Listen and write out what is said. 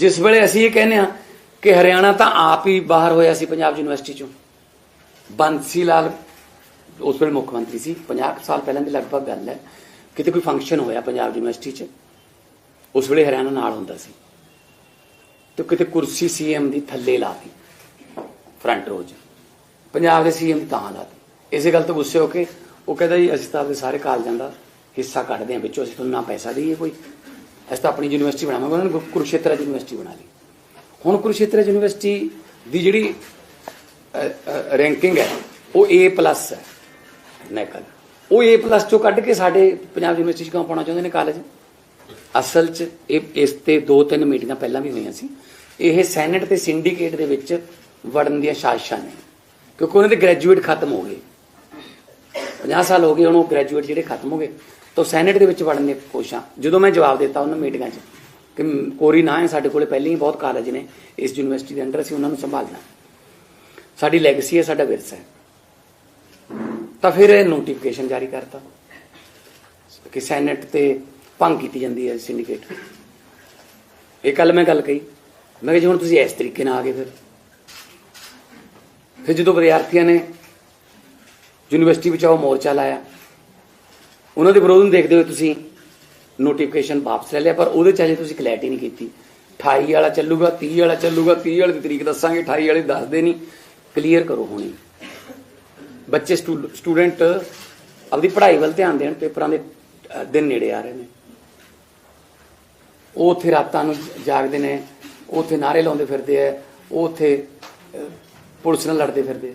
ਜਿਸ ਵੇਲੇ ਅਸੀਂ ਇਹ ਕਹਿੰਦੇ ਆ ਕਿ ਹਰਿਆਣਾ ਤਾਂ ਆਪ ਹੀ ਬਾਹਰ ਹੋਇਆ ਸੀ ਪੰਜਾਬ ਯੂਨੀਵਰਸਿਟੀ ਚੋਂ। ਬੰਸੀ ਲਾਲ ਉਸ ਵੇਲੇ ਮੁੱਖ ਮੰਤਰੀ ਸੀ। 50 ਕੁ ਸਾਲ ਪਹਿਲਾਂ ਦੀ ਲਗਭਗ ਗੱਲ ਹੈ। ਕਿਤੇ ਕੋਈ ਫੰਕਸ਼ਨ ਹੋਇਆ ਪੰਜਾਬ ਯੂਨੀਵਰਸਿਟੀ 'ਚ, ਉਸ ਵੇਲੇ ਹਰਿਆਣਾ ਨਾਲ ਹੁੰਦਾ ਸੀ। ਤੇ ਕਿਤੇ ਕੁਰਸੀ ਸੀਐਮ ਦੀ ਥੱਲੇ ਲਾਤੀ ਫਰੰਟ ਰੋਜ ਪੰਜਾਬ ਦੇ ਸੀਐਮ ਤਾਂ ਲਾਤੀ। ਇਸੇ ਗੱਲ ਤੋਂ ਗੁੱਸੇ ਹੋ ਕੇ ਉਹ ਕਹਿੰਦਾ ਜੀ, ਅਸੀਂ ਤਾਂ ਆਪਣੇ ਸਾਰੇ ਕਾਲਜਾਂ ਦਾ ਹਿੱਸਾ ਕੱਢਦੇ ਹਾਂ, ਵਿੱਚੋਂ ਅਸੀਂ ਤੁਹਾਨੂੰ ਨਾ ਪੈਸਾ ਦਈਏ ਕੋਈ। ਅਸੀਂ ਤਾਂ ਆਪਣੀ ਯੂਨੀਵਰਸਿਟੀ ਬਣਾਵਾਂਗੇ ਉਹਨਾਂ ਨੇ ਗੁ- ਯੂਨੀਵਰਸਿਟੀ ਬਣਾ ਲਈ ਹੁਣ ਕੁਰੂਕਸ਼ੇਤਰ ਯੂਨੀਵਰਸਿਟੀ ਦੀ ਜਿਹੜੀ ਰੈਂਕਿੰਗ ਹੈ ਉਹ A+ ਹੈ ਨੈਕਲ ਉਹ A+ ਚੋਂ ਕੱਢ ਕੇ ਸਾਡੇ ਪੰਜਾਬ ਯੂਨੀਵਰਸਿਟੀ 'ਚ ਕਿਉਂ ਪਾਉਣਾ ਚਾਹੁੰਦੇ ਨੇ ਕਾਲਜ ਅਸਲ 'ਚ ਇਹ ਇਸ ਤੇ ਦੋ ਤਿੰਨ ਮੀਟਿੰਗਾਂ ਪਹਿਲਾਂ ਵੀ ਹੋਈਆਂ ਸੀ ਇਹ ਸੈਨੇਟ ਤੇ ਸਿੰਡੀਕੇਟ ਦੇ ਵਿੱਚ ਵੜਨ ਦੀਆਂ ਸਾਜ਼ਿਸ਼ਾਂ ਨੇ ਕਿਉਂਕਿ ਉਹਨਾਂ ਦੇ ਗ੍ਰੈਜੂਏਟ ਖਤਮ ਹੋ ਗਏ 50 ਸਾਲ ਹੋ ਗਏ ਉਹਨੂੰ ਗ੍ਰੈਜੂਏਟ ਜਿਹੜੇ ਖਤਮ ਹੋ ਗਏ ਤਾਂ ਸੈਨੇਟ ਦੇ ਵਿੱਚ ਵੜਨ ਦੀਆਂ ਕੋਸ਼ਿਸ਼ਾਂ। ਜਦੋਂ ਮੈਂ ਜਵਾਬ ਦਿੱਤਾ ਉਹਨਾਂ ਮੀਟਿੰਗਾਂ 'ਚ ਕਿ ਕੋਰੀ ਨਾ ਹੈ, ਸਾਡੇ ਕੋਲੇ ਪਹਿਲਾਂ ਹੀ ਬਹੁਤ ਕਾਲਜ ਨੇ, ਇਸ ਯੂਨੀਵਰਸਿਟੀ ਦੇ ਅੰਡਰ ਅਸੀਂ ਉਹਨਾਂ ਨੂੰ ਸੰਭਾਲਣਾ ਸਾਡੀ ਲੈਗੇਸੀ ਹੈ, ਸਾਡਾ ਵਿਰਸਾ ਹੈ। ਤਾਂ ਫਿਰ ਇਹ ਨੋਟੀਫਿਕੇਸ਼ਨ ਜਾਰੀ ਕਰਤਾ ਕਿ ਸੈਨੇਟ ਤੇ ਭੰਗ ਕੀਤੀ ਜਾਂਦੀ ਹੈ ਸਿੰਡੀਕੇਟ ਇਹ ਕੱਲ ਮੈਂ ਗੱਲ ਕਹੀ। ਮੈਂ ਕਿਹਾ ਜੀ, ਹੁਣ ਤੁਸੀਂ ਇਸ ਤਰੀਕੇ ਨਾਲ ਆ ਗਏ ਫਿਰ। ਫਿਰ ਜਦੋਂ ਵਿਦਿਆਰਥੀਆਂ ਨੇ ਯੂਨੀਵਰਸਿਟੀ ਬਚਾਓ ਮੋਰਚਾ ਲਾਇਆ ਉਹਨਾਂ ਦੇ ਵਿਰੋਧ ਨੂੰ ਦੇਖਦੇ ਹੋਏ ਤੁਸੀਂ ਨੋਟੀਫਿਕੇਸ਼ਨ ਵਾਪਸ ਲੈ ਲਿਆ, ਪਰ ਉਹਦੇ ਚ ਹਜੇ ਤੁਸੀਂ ਕਲੈਰਟੀ ਨਹੀਂ ਕੀਤੀ। 28 ਵਾਲਾ ਚੱਲੂਗਾ 30 ਵਾਲਾ ਚੱਲੂਗਾ 30 ਵਾਲੀ ਦੀ ਤਰੀਕ ਦੱਸਾਂਗੇ 28 ਵਾਲੇ ਦੱਸਦੇ ਨਹੀਂ। ਕਲੀਅਰ ਕਰੋ ਹੁਣੇ। ਬੱਚੇ ਸਟੂਡੈਂਟ ਆਪਦੀ ਪੜ੍ਹਾਈ ਵੱਲ ਧਿਆਨ ਦੇਣ, ਪੇਪਰਾਂ ਦੇ ਦਿਨ ਨੇੜੇ ਆ ਰਹੇ ਨੇ। ਉਹ ਉੱਥੇ ਰਾਤਾਂ ਨੂੰ ਜਾਗਦੇ ਨੇ, ਉਹ ਉੱਥੇ ਨਾਰੇ ਲਾਉਂਦੇ ਫਿਰਦੇ ਆ, ਉਹ ਉੱਥੇ ਪੁਲਿਸ ਨਾਲ ਲੜਦੇ ਫਿਰਦੇ ਆ।